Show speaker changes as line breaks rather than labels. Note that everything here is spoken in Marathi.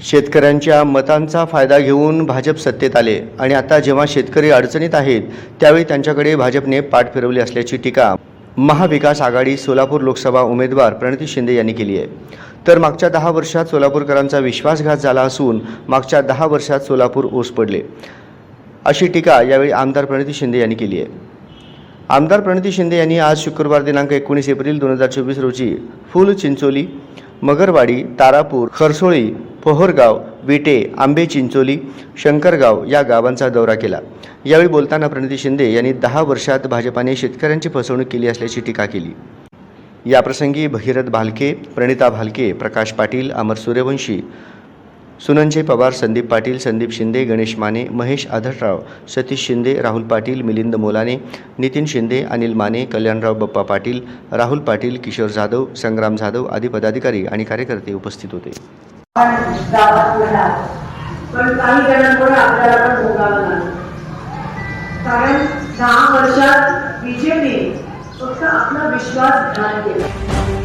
शेतकऱ्यांच्या मतांचा फायदा घेऊन भाजप सत्तेत आले आणि आता जेव्हा शेतकरी अडचणीत आहेत त्यावेळी त्यांच्याकडे भाजपने पाठ फिरवली असल्याची टीका महाविकास आघाडी सोलापूर लोकसभा उमेदवार प्रणिती शिंदे यांनी केली आहे. तर मागच्या दहा वर्षात सोलापूरकरांचा विश्वासघात झाला असून मागच्या दहा वर्षात सोलापूर ओस पडले. अशी टीका यावेळी आमदार प्रणिती शिंदे यांनी केली आहे. आमदार प्रणिती शिंदे यांनी आज शुक्रवार दिनांक एकोणीस एप्रिल दोन हजार चोवीस रोजी फुल चिंचोली मगरवाडी तारापूर खरसोळी पोहरगाव विटे आंबे चिंचोली शंकरगाव या गावांचा दौरा केला. यावेळी बोलताना प्रणिती शिंदे यांनी दहा वर्षात भाजपाने शेतकऱ्यांची फसवणूक केली असल्याची टीका केली. याप्रसंगी भगीरथ भालके प्रणिता भालके प्रकाश पाटील अमर सूर्यवंशी सुनंजय पवार संदीप पाटील संदीप शिंदे गणेश माने महेश आधटराव सतीश शिंदे राहुल पाटील मिलिंद मोलाने नितीन शिंदे अनिल माने कल्याणराव बप्पा पाटील राहुल पाटील किशोर जाधव संग्राम जाधव आदी पदाधिकारी आणि कार्यकर्ते उपस्थित होते.
गावात पण काही जणांमुळे आपल्याला पण भोगावं लागलं. कारण दहा वर्षात बीजेपी फक्त आपला विश्वासघात केला.